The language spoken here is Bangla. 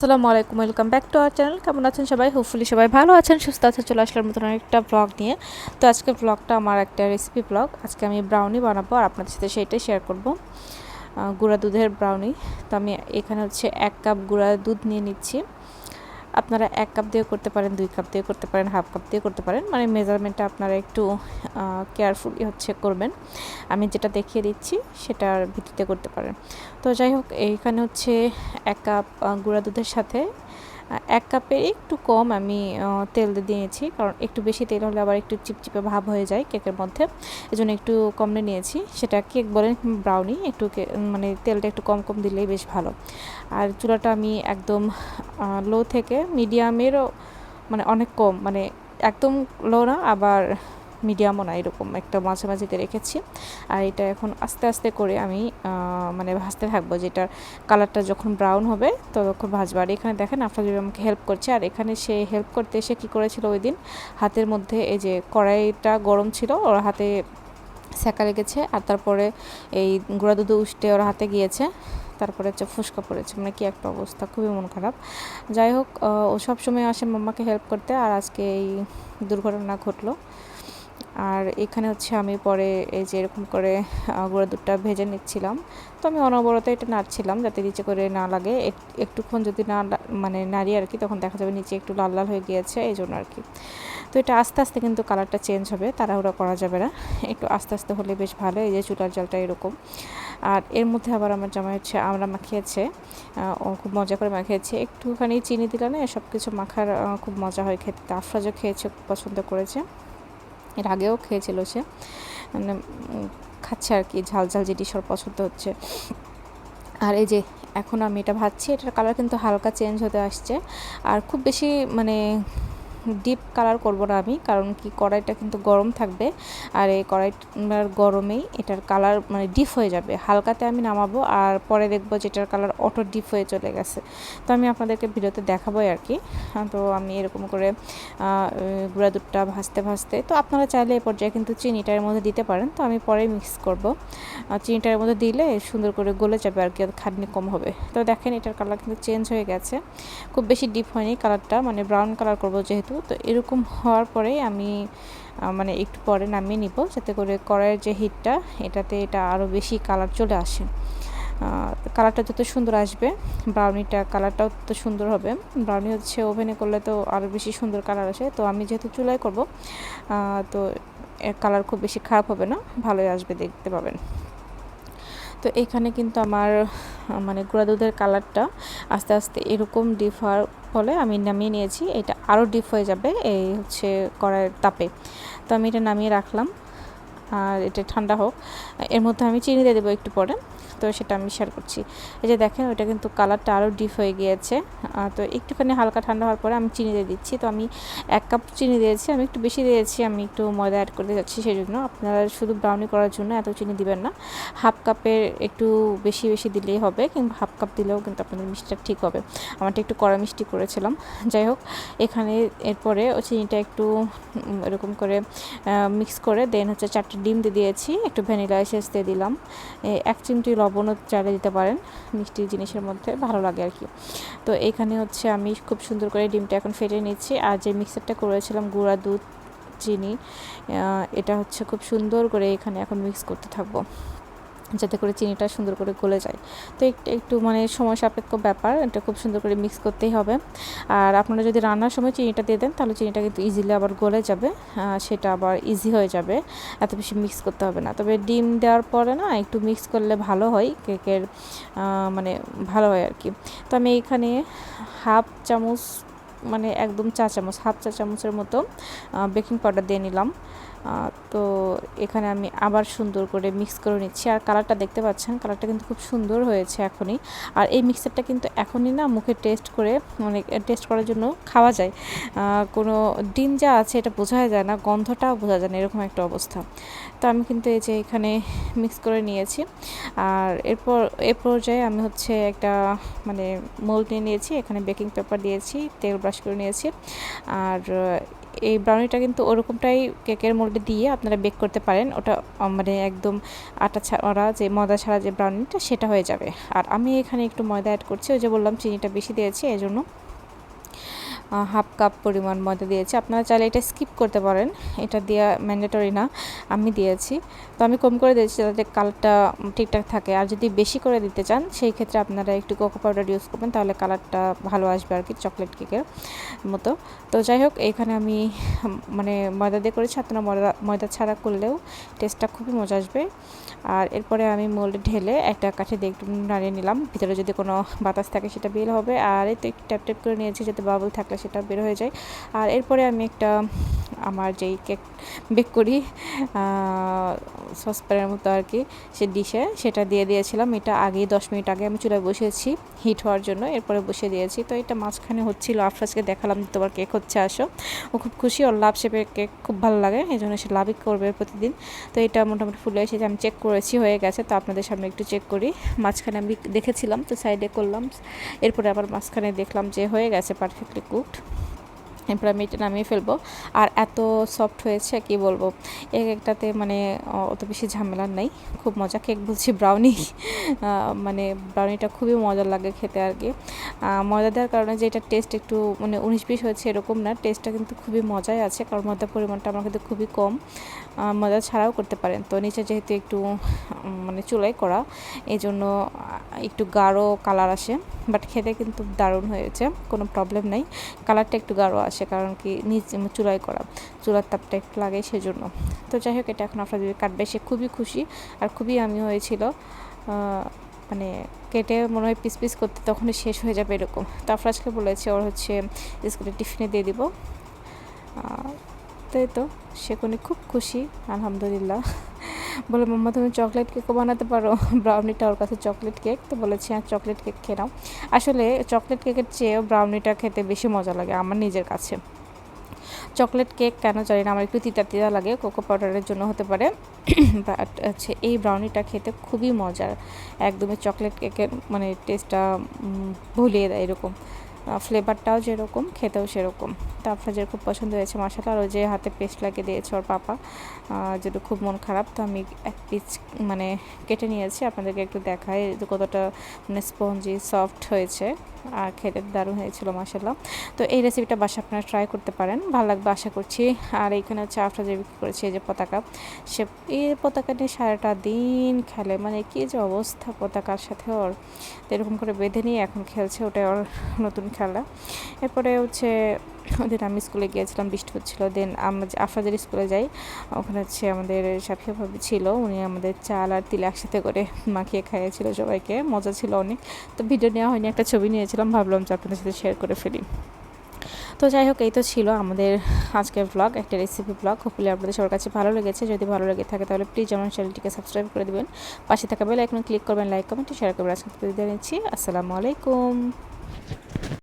আসসালামু আলাইকুম welcome back to our channel কেমন আছেন সবাই? হোপফুলি সবাই ভালো আছেন, সুস্থ আছেন, চলে আসলার মতন একটা ব্লগ নিয়ে। তো আজকে ব্লগটা আমার একটা রেসিপি ব্লগ আজকে আমি ব্রাউনি বানাবো আর আপনাদের সাথে সেইটাই শেয়ার করব। গুঁড়া দুধের ব্রাউনি তো আমি এখানে হচ্ছে এক কাপ গুঁড়া দুধ নিয়ে নিচ্ছি। আপনারা এক কাপ দিয়ে করতে পারেন, দুই কাপ দিয়ে করতে পারেন, হাফ কাপ দিয়ে করতে পারেন। মানে মেজারমেন্টটা আপনারা একটু কেয়ারফুলি হচ্ছে করবেন। আমি যেটা দেখিয়ে দিচ্ছি সেটার ভিত্তিতে করতে পারেন। তো যাই হোক, এইখানে হচ্ছে এক কাপ গুঁড়া দুধের সাথে এক কাপের একটু কম আমি তেল দিয়েছি। কারণ একটু বেশি তেল হলে আবার একটু চিপচিপে ভাব হয়ে যায় কেকের মধ্যে। এজন্য একটু কম নিয়েছি। সেটা কেক বলেন ব্রাউনি একটু মানে তেলটা একটু কম কম দিলেই বেশ ভালো। আর চুলাটা আমি একদম লো থেকে মিডিয়ামেরও মানে অনেক কম মানে একদম লো না, আবার মিডিয়ামও না, এরকম একটা মাঝে মাঝামাঝিতে রেখেছি। আর এটা এখন আস্তে আস্তে করে আমি মানে ভাজতে থাকব যেটা কালারটা যখন ব্রাউন হবে ততক্ষণ ভাজবো। আর এখানে দেখেন আপনাদের আমাকে হেল্প করছে। আর এখানে সে হেল্প করতে এসে কী করেছিল ওই দিন? হাতের মধ্যে এই যে কড়াইটা গরম ছিল, ওর হাতে সেকা লেগেছে। আর তারপরে এই গুঁড়া দুধ উষ্টে ওর হাতে গিয়েছে। তারপরে হচ্ছে ফুসকা পড়েছে। মানে কি একটা অবস্থা, খুবই মন খারাপ। যাই হোক ও সবসময় আসে মাম্মাকে হেল্প করতে। আর আজকে এই দুর্ঘটনা ঘটলো। আর এখানে হচ্ছে আমি পরে এই যে এরকম করে গুঁড়া দুধটা ভেজে নিচ্ছিলাম। তো আমি অনবরত এটা নাড়ছিলাম যাতে নিচে করে না লাগে। একটুক্ষণ যদি না মানে নাড়ি আর কি, তখন দেখা যাবে নিচে একটু লাল লাল হয়ে গিয়েছে এই জন্য আর কি। তো এটা আস্তে আস্তে কিন্তু কালারটা চেঞ্জ হবে, তাড়াহুড়া করা যাবে না। একটু আস্তে আস্তে হলে বেশ ভালো, এই যে চুলার জলটা এরকম। আর এর মধ্যে আবার আমার জামাই হচ্ছে আমরা মাখিয়েছে ও খুব মজা করে মাখিয়েছে। একটুখানি চিনি দিলে না সব কিছু মাখার খুব মজা হয় খেতে। আফরাজও খেয়েছে, খুব পছন্দ করেছে। এর আগেও খেয়েছিল সে। মানে খাচ্ছে আর কি, ঝাল ঝাল যেটি সব পছন্দ হচ্ছে। আর এই যে, এখন আমি এটা ভাজছি, এটার কালার কিন্তু হালকা চেঞ্জ হতে আসছে। আর খুব বেশি মানে ডিপ কালার করব না আমি, কারণ কি কড়াইটা কিন্তু গরম থাকবে, আর এই কড়াইটার গরমেই এটার কালার মানে ডিপ হয়ে যাবে। হালকাতে আমি নামাবো আর পরে দেখব যে এটার কালার অটো ডিপ হয়ে চলে গেছে। তো আমি আপনাদেরকে ভিডিওতে দেখাবোই আর কি। তো আমি এরকম করে গুঁড়া দুধটা ভাজতে ভাজতে, তো আপনারা চাইলে এই পর্যায়ে কিন্তু চিনিটার মধ্যে দিতে পারেন, তো আমি পরে মিক্স করব। চিনিটার মধ্যে দিলে সুন্দর করে গলে যাবে আর কি খাটনি কম হবে। তো দেখেন এটার কালার কিন্তু চেঞ্জ হয়ে গেছে। খুব বেশি ডিপ হয়নি কালারটা মানে ব্রাউন কালার করব যেহেতু তো এরকম হওয়ার পরে আমি মানে একটু পরে নামিয়ে নিব যাতে করে কড়াইয়ের যে হিটটা এটাতে এটা আরও বেশি কালার চলে আসে। কালারটা যত সুন্দর আসবে ব্রাউনিটা কালারটাও তত সুন্দর হবে। ব্রাউনি হচ্ছে ওভেনে করলে তো আরও বেশি সুন্দর কালার আসে। তো আমি যেহেতু চুলায় করব তো এর কালার খুব বেশি খারাপ হবে না, ভালোই আসবে দেখতে পাবেন। তো এখানে কিন্তু আমার মানে গুঁড়া দুধের কালারটা আস্তে আস্তে এরকম ডিপ ফলে আমি নামিয়ে নিয়েছি। এটা আরও ডিপ হয়ে যাবে এই হচ্ছে কড়াইয়ের তাপে। তো আমি এটা নামিয়ে রাখলাম। আর এটা ঠান্ডা হোক। এর মধ্যে আমি চিনি দিয়ে দেবো একটু পরে। তো সেটা আমি শেয়ার করছি। এই যে দেখেন ওইটা কিন্তু কালারটা আরও ডিপ হয়ে গিয়েছে। তো একটুখানি হালকা ঠান্ডা হওয়ার পরে আমি চিনি দিয়ে দিচ্ছি। তো আমি এক কাপ চিনি দিয়েছি। আমি একটু বেশি দিয়েছি। আমি একটু ময়দা অ্যাড করতে যাচ্ছি সেই জন্য আপনারা শুধু ব্রাউনি করার জন্য এত চিনি দিবেন না। হাফ কাপের একটু বেশি বেশি দিলেই হবে। কিংবা হাফ কাপ দিলেও কিন্তু আপনাদের মিষ্টিটা ঠিক হবে। আমারটা একটু কড়া মিষ্টি করেছিলাম। যাই হোক, এখানে এরপরে ও চিনিটা একটু এরকম করে মিক্স করে দেন হচ্ছে চারটে ডিম দিয়ে দিয়েছি, একটু ভ্যানিলা এসেস দিয়ে দিলাম। এক চিমটি লবণও চালে দিতে পারেন, মিষ্টি জিনিসের মধ্যে ভালো লাগে আর কি। তো এখানে হচ্ছে আমি খুব সুন্দর করে ডিমটা এখন ফেটে নিচ্ছি আর যে মিক্সারটা করেছিলাম গুঁড়া দুধ, চিনি এটা হচ্ছে খুব সুন্দর করে এখানে এখন মিক্স করতে থাকব। যাতে করে চিনিটা সুন্দর করে গলে যায়। তো একটু একটু মানে সময় সাপেক্ষ ব্যাপার, এটা খুব সুন্দর করে মিক্স করতেই হবে। আর আপনারা যদি রান্নার সময় চিনিটা দিয়ে দেন, তাহলে চিনিটা কিন্তু ইজিলি আবার গলে যাবে সেটা আবার ইজি হয়ে যাবে, এত বেশি মিক্স করতে হবে না। তবে ডিম দেওয়ার পরে না, একটু মিক্স করলে ভালো হয়, কেকের মানে ভালো হয় আর কি তো আমি এখানে হাফ চামচ মানে একদম চা চামচ, হাফ চা চামচের মতো বেকিং পাউডার দিয়ে নিলাম। তো এখানে আমি আবার সুন্দর করে মিক্স করে নিচ্ছি। আর কালারটা দেখতে পাচ্ছেন? কালারটা কিন্তু খুব সুন্দর হয়েছে এখনই। আর এই মিক্সারটা কিন্তু এখনই না মুখে টেস্ট করে মানে টেস্ট করার জন্য খাওয়া যায়। কোনো ডিম যা আছে এটা বোঝা যায় না, গন্ধটাও বোঝা যায় না, এরকম একটা অবস্থা। তো আমি কিন্তু এই যে এখানে মিক্স করে নিয়েছি। আর এরপর, এ পর্যায়ে আমি হচ্ছে একটা মানে মোল্ড নিয়ে নিয়েছি। এখানে বেকিং পেপার দিয়েছি, তেল ব্রাশ করে নিয়েছি। আর এই ব্রাউনিটা কিন্তু ওরকমটাই কেকের মোল্ডে দিয়ে আপনারা বেক করতে পারেন। ওটা মানে একদম আটা ছাড়া যে ময়দা ছাড়া যে ব্রাউনিটা সেটা হয়ে যাবে। আর আমি এখানে একটু ময়দা অ্যাড করছি, ওই যে বললাম, চিনিটা বেশি দিয়েছি এই জন্য হাফ কাপ পরিমাণ ময়দা দিয়েছি। আপনারা চাইলে এটা স্কিপ করতে পারেন। এটা দেওয়া ম্যান্ডেটরি না, আমি দিয়েছি। তো আমি কম করে দিয়েছি যাতে কালারটা ঠিকঠাক থাকে। আর যদি বেশি করে দিতে চান, সেই ক্ষেত্রে আপনারা একটু কোকো পাউডার ইউজ করবেন, তাহলে কালারটা ভালো আসবে আর কি চকলেট কেকের মতো। তো যাই হোক, এখানে আমি মানে ময়দা দিয়ে করেছি। আপনারা ময়দা ময়দা ছাড়া করলেও টেস্টটা খুবই মজা আসবে। আর এরপরে আমি মোল্ডে ঢেলে একটা কাঠে দিয়ে একটু নাড়িয়ে নিলাম। ভিতরে যদি কোনো বাতাস থাকে, সেটা বের হবে। আর এই তো একটু ট্যাপ ট্যাপ করে নিয়েছি, যাতে বাবল থাকলে সেটা বের হয়ে যায়। আর এরপরে আমি একটা আমার যেই কেক বেক করি সসপ্যানের মতো আর কি, সে ডিশে, সেটা দিয়ে দিয়েছিলাম। এটা আগেই দশ মিনিট আগে আমি চুলায় বসিয়েছি হিট হওয়ার জন্য, এরপরে বসিয়ে দিয়েছি। তো এটা মাঝখানে হচ্ছিল, আফরাজকে দেখালাম তোমার কেক হচ্ছে, আসো। ও খুব খুশি, ওর লাভ শেপের কেক খুব ভালো লাগে, এই জন্য সে লাভই করবে প্রতিদিন। তো এটা মোটামুটি ফুলে এসেছে, আমি চেক করেছি, হয়ে গেছে। তো আপনাদের সামনে একটু চেক করি। মাঝখানে আমি দেখেছিলাম, তো সাইডে করলাম। এরপরে আবার মাঝখানে দেখলাম যে হয়ে গেছে পারফেক্টলি কুকড এরপর আমি এটা নামিয়ে ফেলব। আর এত সফট হয়েছে, কি বলব? এক একটাতে মানে অত বেশি ঝামেলার নেই। খুব মজা কেক বলছি ব্রাউনি মানে ব্রাউনিটা খুবই মজার লাগে খেতে আর কি। মজা দেওয়ার কারণে যে এটা টেস্ট একটু মানে উনিশ বিশ হয়েছে এরকম না টেস্টটা কিন্তু খুবই মজাই আছে, কারণ ময়দার পরিমাণটা আমার কিন্তু খুবই কম। মজা ছাড়াও করতে পারেন। তো নিচে যেহেতু একটু মানে চুলাই করা এই জন্য একটু গাঢ় কালার আসে বাট খেতে কিন্তু দারুণ হয়েছে, কোনো প্রবলেম নেই। কালারটা একটু গাঢ় আসে। কারণ কি নিচ চুলাই করা, চুলার তাপটা একটু লাগে সেজন্য। তো যাই হোক এটা এখন আপনার কাটবে। সে খুবই খুশি আর খুবই আমি হয়েছিল। মানে কেটে মনে হয় পিস পিস করতে তখনই শেষ হয়ে যাবে এরকম। তো আফরাজকে বলেছে, ওর হচ্ছে স্কুলে টিফিনে দিয়ে দিব। তাই তো, সে কোনে খুব খুশি, আলহামদুলিল্লাহ। বলে, মাম্মা, তুমি চকলেট কেকও বানাতে পারো। ব্রাউনিটা ওর কাছে চকলেট কেক তো বলেছি হ্যাঁ চকলেট কেক খেয়ে নাও। আসলে চকলেট কেকের চেয়েও ব্রাউনিটা খেতে বেশি মজা লাগে আমার নিজের কাছে। চকলেট কেক কেন জানি না, আমার একটু তিতা তিতা লাগে কোকো পাউডারের জন্য হতে পারে। বাট হচ্ছে এই ব্রাউনিটা খেতে খুবই মজার। একদমই চকলেট কেকের মানে টেস্টটা ভুলিয়ে দেয় এরকম। ফ্লেভারটাও যেরকম, খেতেও সেরকম। তো আপনার খুব পছন্দ হয়েছে মশলা আর ওই যে হাতে পেস্ট লাগিয়ে দিয়েছে ওর পাপা যেটা খুব মন খারাপ, তো আমি এক পিস মানে কেটে নিয়েছি। আপনাদেরকে একটু দেখায় কতটা মানে স্পঞ্জি সফট হয়েছে। আর খেতে দারুণ হয়েছিল মশলা তো এই রেসিপিটা বাসা আপনারা ট্রাই করতে পারেন, ভালো লাগবে আশা করছি। আর এইখানে হচ্ছে আফরা যে বিক্রি করেছে, এই যে পতাকা। সে, এই পতাকা নিয়ে সারাটা দিন খেলে মানে কি যে অবস্থা পতাকার সাথে ওর। এরকম করে বেঁধে নিয়ে এখন খেলছে ওটা ওর নতুন খেলা। এরপরে হচ্ছে, ওদিন আমি স্কুলে গিয়েছিলাম, বৃষ্টি হচ্ছিল দেন আমরা আফরাজের স্কুলে যাই, ওখানে হচ্ছে আমাদের সাফিয়া ভাবি ছিল, উনি আমাদের চাল আর তিল একসাথে করে মাখিয়ে খাইয়েছিল সবাইকে, মজা ছিল অনেক। তো ভিডিও নেওয়া হয়নি, একটা ছবি নিয়েছিলাম ভাবলাম যে আপনাদের সাথে শেয়ার করে ফেলি। তো যাই হোক, এই তো ছিল আমাদের আজকের ব্লগ একটা রেসিপি ব্লগ হোপফুলি আপনাদের সবার কাছে ভালো লেগেছে। যদি ভালো লেগে থাকে, তাহলে প্লিজ আমার চ্যানেলটিকে সাবস্ক্রাইব করে দেবেন। পাশে থাকা বেল আইকনে ক্লিক করবেন লাইক কমেন্ট শেয়ার করবেন। আজকে নিচ্ছি আসসালামু আলাইকুম।